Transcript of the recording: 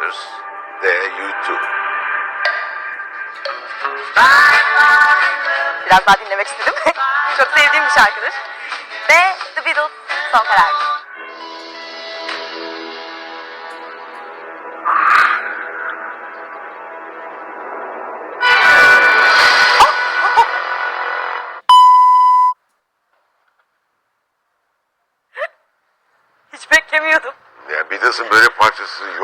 Brothers D. U2 Biraz daha dinlemek istedim. Çok sevdiğim bir şarkıdır. Ve The Beatles son karar. Hiç beklemiyordum. Ya Beatles'ın böyle parçası yok